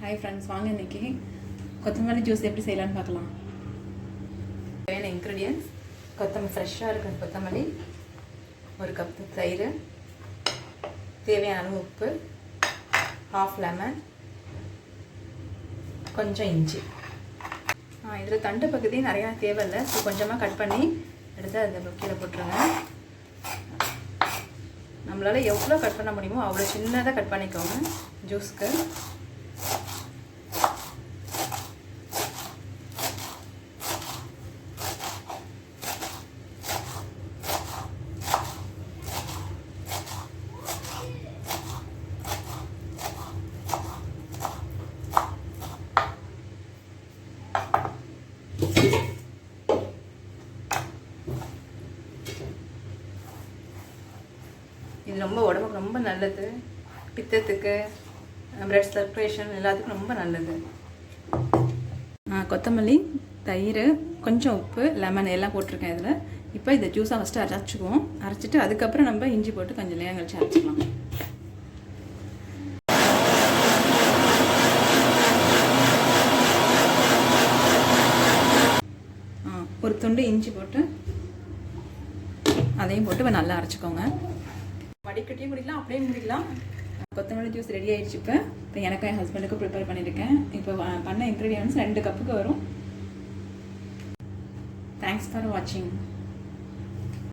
Hi friends வாங்க இன்றைக்கி கொத்தமல்லி ஜூஸ் எப்படி செய்யலான்னு பார்க்கலாம். தேவையான இன்க்ரீடியன்ஸ் கொத்தமல்லி ஃப்ரெஷ்ஷாக இருக்கிற கொத்தமல்லி ஒரு கப்பு தயிர் தேவையான அளவு உப்பு ஹாஃப் லெமன் கொஞ்சம் இஞ்சி. இதில் தண்டு பகுதி நிறையா தேவையில்லை ஸோ கொஞ்சமாக கட் பண்ணி எடுத்து அந்த புக்கியில் போட்டுருங்க. நம்மளால் எவ்வளோ கட் பண்ண முடியுமோ அவ்வளோ சின்னதாக கட் பண்ணிக்கோங்க ஜூஸ்க்கு இது ரொம்ப உடம்புக்கு ரொம்ப நல்லது. பித்தத்துக்கு பிளட் சர்க்குலேஷன் எல்லாத்துக்கும் ரொம்ப நல்லது. கொத்தமல்லி தயிர் கொஞ்சம் உப்பு லெமன் எல்லாம் போட்டிருக்கேன் இதில். இப்போ இதை ஜூஸாக ஃபஸ்ட்டு அரைச்சிக்குவோம். அரைச்சிட்டு அதுக்கப்புறம் நம்ம இஞ்சி போட்டு கொஞ்சம் நேரம் கழிச்சு அரைச்சிக்கலாம். ஒரு துண்டு இஞ்சி போட்டு அதையும் போட்டு நல்லா அரைச்சிக்கோங்க. வடிகட்டியும் குடிக்கலாம் அப்படியே முடிக்கலாம் கொத்தமல்லி ஜூஸ் ரெடி ஆயிடுச்சு இப்போ. இப்போ எனக்கும் என் ஹஸ்பண்டுக்கும் ப்ரிப்பேர் பண்ணியிருக்கேன். இப்போ பண்ண இன்க்ரீடியன்ஸ் ரெண்டு கப்புக்கு வரும். தேங்க்ஸ் ஃபார் வாட்சிங்